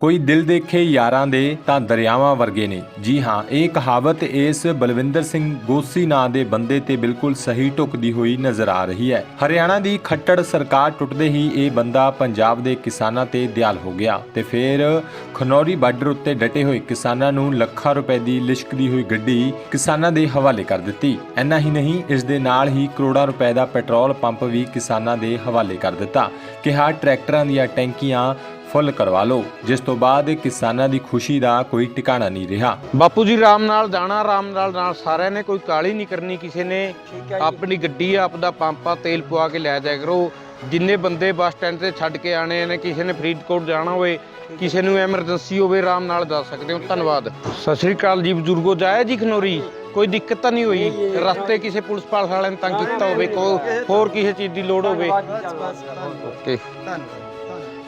ਕੋਈ ਦਿਲ ਦੇਖੇ ਯਾਰਾਂ ਦੇ ਤਾਂ ਦਰਿਆਵਾਂ ਵਰਗੇ ਨੇ। ਜੀ ਹਾਂ, ਇਹ ਕਹਾਵਤ ਇਸ ਬਲਵਿੰਦਰ ਸਿੰਘ ਗੋਸੀ ਨਾਂ ਦੇ ਬੰਦੇ ਤੇ ਬਿਲਕੁਲ ਸਹੀ ਢੁਕਦੀ ਹੋਈ ਨਜ਼ਰ ਆ ਰਹੀ ਹੈ। ਹਰਿਆਣਾ ਦੀ ਖੱਟੜ ਸਰਕਾਰ ਟੁੱਟਦੇ ਹੀ ਇਹ ਬੰਦਾ ਪੰਜਾਬ ਦੇ ਕਿਸਾਨਾਂ ਤੇ ਦਿਆਲ ਹੋ ਗਿਆ ਤੇ ਫਿਰ ਖਨੌਰੀ ਬਾਰਡਰ ਉੱਤੇ ਡਟੇ ਹੋਏ ਕਿਸਾਨਾਂ ਨੂੰ ਲੱਖਾਂ ਰੁਪਏ ਦੀ ਲਿਸ਼ਕਦੀ ਹੋਈ ਗੱਡੀ ਕਿਸਾਨਾਂ ਦੇ ਹਵਾਲੇ ਕਰ ਦਿੱਤੀ। ਇੰਨਾ ਹੀ ਨਹੀਂ, ਇਸ ਦੇ ਨਾਲ ਹੀ ਕਰੋੜਾਂ ਰੁਪਏ ਦਾ ਪੈਟਰੋਲ ਪੰਪ ਵੀ ਕਿਸਾਨਾਂ ਦੇ ਹਵਾਲੇ ਕਰ ਦਿੱਤਾ। ਕਿਹਾ ਟਰੈਕਟਰਾਂ ਦੀਆਂ ਟੈਂਕੀਆਂ ਫੁੱਲ ਕਰਵਾ ਲਓ। ਜਿਸ ਤੋਂ ਬਾਅਦ ਕਿਸਾਨਾਂ ਦੀ ਖੁਸ਼ੀ ਦਾ ਕੋਈ ਟਿਕਾਣਾ ਨਹੀਂ ਰਿਹਾ। ਬਾਪੂ ਜੀ ਰਾਮ ਨਾਲ ਜਾਣਾ ਰਾਮ ਨਾਲ ਨਾਲ ਸਾਰਿਆਂ ਨੇ ਕੋਈ ਕਾਲੀ ਨਹੀਂ ਕਰਨੀ ਕਿਸੇ ਨੇ। ਆਪਣੀ ਗੱਡੀ ਆ ਆਪਦਾ ਪੰਪਾ ਤੇਲ ਪਵਾ ਕੇ ਲੈ ਜਾਇਆ ਕਰੋ। ਜਿੰਨੇ ਬੰਦੇ ਬੱਸ ਸਟੈਂਡ ਤੇ ਛੱਡ ਕੇ ਆਣੇ ਨੇ ਕਿਸੇ ਨੇ ਫਰੀਦਕੋਟ ਜਾਣਾ ਹੋਵੇ ਕਿਸੇ ਨੂੰ ਐਮਰਜੈਂਸੀ ਹੋਵੇ ਆਰਾਮ ਨਾਲ ਜਾ ਸਕਦੇ ਹੋ। ਧੰਨਵਾਦ। ਸਤਿ ਸ੍ਰੀ ਅਕਾਲ ਜੀ ਬਜ਼ੁਰਗੋ। ਜਾਇਆ ਜੀ ਖਨੋਰੀ? ਕੋਈ ਦਿੱਕਤ ਤਾਂ ਨਹੀਂ ਹੋਈ? ਰਸਤੇ ਕਿਸੇ ਪੁਲਿਸ ਪਾਲਸ ਵਾਲਿਆਂ ਨੇ ਤੰਗ ਕੀਤਾ ਹੋਵੇ ਕੋ ਹੋਰ ਕਿਸੇ ਚੀਜ਼ ਦੀ ਲੋੜ ਹੋਵੇ? ਓਕੇ।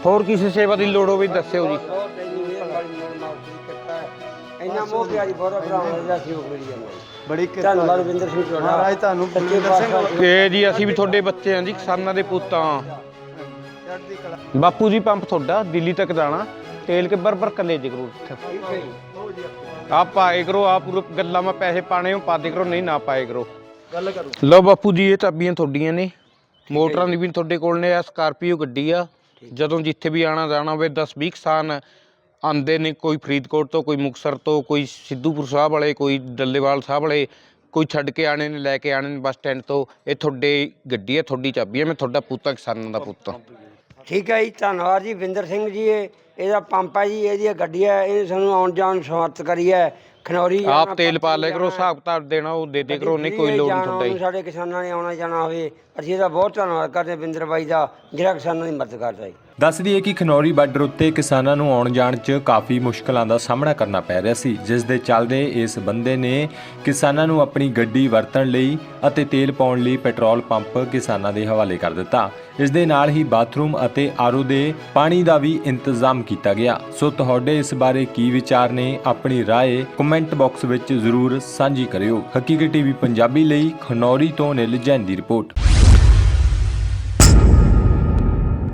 ਹੋਰ ਕਿਸੇ ਸੇਵਾ ਦੀ ਲੋੜ ਹੋਵੇ ਦੱਸਿਓ ਜੀ। ਇੰਨਾ ਮੋਹ ਪਿਆਰੀ ਫੋਟੋ ਬਣਾਉਣ ਦਾ ਸੀ ਉਹ ਮੇਰੀ ਜਾਂਦਾ ਬੜੀ ਕਿਰਪਾ ਧੰਨਵਾਦ ਵਿੰਦਰ ਸਿੰਘ ਤੁਹਾਡਾ ਮਹਾਰਾਜ ਤੁਹਾਨੂੰ ਸੱਚੇ ਬਲਵਿੰਦਰ ਸਿੰਘ ਪਾਤਸ਼ਾਹ ਤੇ ਜੀ ਅਸੀਂ ਵੀ ਤੁਹਾਡੇ ਬੱਚੇ ਆਂ ਜੀ ਕਿਸਾਨਾਂ ਦੇ ਪੁੱਤ ਚੜ੍ਹਦੀ ਕਲਾ ਬਾਪੂ ਜੀ ਪੰਪ ਤੁਹਾਡਾ ਦਿੱਲੀ ਤੱਕ ਜਾਣਾ। ਤੇਲ ਕੇ ਬਰਬਰ ਕੱਲੇ ਜੇ ਕਰੋ ਆਪ ਪਾਏ ਕਰੋ ਆਪ ਗੱਲਾਂ ਮੈਂ ਪੈਸੇ ਪਾਣੇ ਹੋ ਪਾ ਦੇ ਕਰੋ ਨਹੀਂ ਨਾ ਪਾਏ ਕਰੋ। ਗੱਲ ਕਰੋ। ਲਓ ਬਾਪੂ ਜੀ ਇਹ ਚਾਬੀਆਂ ਤੁਹਾਡੀਆਂ ਨੇ। ਮੋਟਰਾਂ ਦੀ ਵੀ ਤੁਹਾਡੇ ਕੋਲ ਨੇ ਆ ਸਕਾਰਪੀਓ ਗੱਡੀ ਆ। ਜਦੋਂ ਜਿੱਥੇ ਵੀ ਆਣਾ ਜਾਣਾ ਹੋਵੇ 10 20 ਕਿਸਾਨ ਆਂਦੇ ਨੇ ਕੋਈ ਫਰੀਦਕੋਟ ਤੋਂ ਕੋਈ ਮੁਕਸਰ ਤੋਂ ਕੋਈ ਸਿੱਧੂਪੁਰ ਸਾਹਿਬ ਵਾਲੇ ਕੋਈ ਡੱਲੇਵਾਲ ਸਾਹਿਬ ਵਾਲੇ ਕੋਈ ਛੱਡ ਕੇ ਆਣੇ ਨੇ ਲੈ ਕੇ ਆਣੇ ਨੇ ਬੱਸ ਸਟੈਂਡ ਤੋਂ ਇਹ ਤੁਹਾਡੇ ਗੱਡੀ ਹੈ ਤੁਹਾਡੀ ਚਾਬੀ ਹੈ ਮੈਂ ਤੁਹਾਡਾ ਪੁੱਤ ਆ ਕਿਸਾਨਾਂ ਦਾ ਪੁੱਤ ਆ ਠੀਕ ਹੈ ਜੀ ਧੰਨਵਾਦ ਜੀ ਵਿੰਦਰ ਸਿੰਘ ਜੀ ਇਹ ਇਹਦਾ ਪੰਪ ਹੈ ਜੀ ਇਹਦੀ ਗੱਡੀ ਹੈ ਇਹ ਸਾਨੂੰ ਆਉਣ ਜਾਣ ਨੂੰ ਸਮਰਥ ਕਰੀ ਹੈ। ਖਨੌਰੀ ਆਪ ਤੇਲ ਪਾ ਪੱਟੀ ਕਰੋ ਹਿਸਾਬ ਕਿਤਾਬ ਦੇਣਾ ਉਹ ਦੇ ਦੇ ਕਰੋ ਨਹੀਂ ਕੋਈ ਲੋੜ ਨਹੀਂ ਤੁਹਾਡਾ ਜੀ ਸਾਡੇ ਕਿਸਾਨਾਂ ਨੇ ਆਉਣਾ ਜਾਣਾ ਹੋਵੇ। ਅਸੀਂ ਇਹਦਾ ਬਹੁਤ ਧੰਨਵਾਦ ਕਰਦੇ ਹਾਂ ਵਿੰਦਰ ਬਾਈ ਦਾ ਜਿਹੜਾ ਕਿਸਾਨਾਂ ਦੀ ਮਦਦ ਕਰਦਾ ਹੈ। ਦੱਸ ਦਈਏ ਕਿ ਖਨੌਰੀ ਬਾਰਡਰ ਉੱਤੇ ਕਿਸਾਨਾਂ ਨੂੰ ਆਉਣ ਜਾਣ 'ਚ ਕਾਫੀ ਮੁਸ਼ਕਲਾਂ ਦਾ ਸਾਹਮਣਾ ਕਰਨਾ ਪੈ ਰਿਹਾ ਸੀ ਜਿਸ ਦੇ ਚੱਲਦੇ ਇਸ ਬੰਦੇ ਨੇ ਕਿਸਾਨਾਂ ਨੂੰ ਆਪਣੀ ਗੱਡੀ ਵਰਤਣ ਲਈ ਅਤੇ ਤੇਲ ਪਾਉਣ ਲਈ ਪੈਟਰੋਲ ਪੰਪ ਕਿਸਾਨਾਂ ਦੇ ਹਵਾਲੇ ਕਰ ਦਿੱਤਾ ਇਸ ਦੇ ਨਾਲ ਹੀ ਬਾਥਰੂਮ ਅਤੇ ਆਰਓ ਦੇ ਪਾਣੀ ਦਾ ਵੀ ਇੰਤਜ਼ਾਮ ਕੀਤਾ ਗਿਆ ਸੋ ਤੁਹਾਡੇ ਇਸ ਬਾਰੇ ਕੀ ਵਿਚਾਰ ਨੇ ਆਪਣੀ رائے ਕਮੈਂਟ ਬਾਕਸ ਵਿੱਚ ਜ਼ਰੂਰ ਸਾਂਝੀ ਕਰਿਓ ਹਕੀਕਤ ਟੀਵੀ ਪੰਜਾਬੀ ਲਈ ਖਨੌਰੀ ਤੋਂ ਨਿਲ ਜੈਨ ਦੀ ਰਿਪੋਰਟ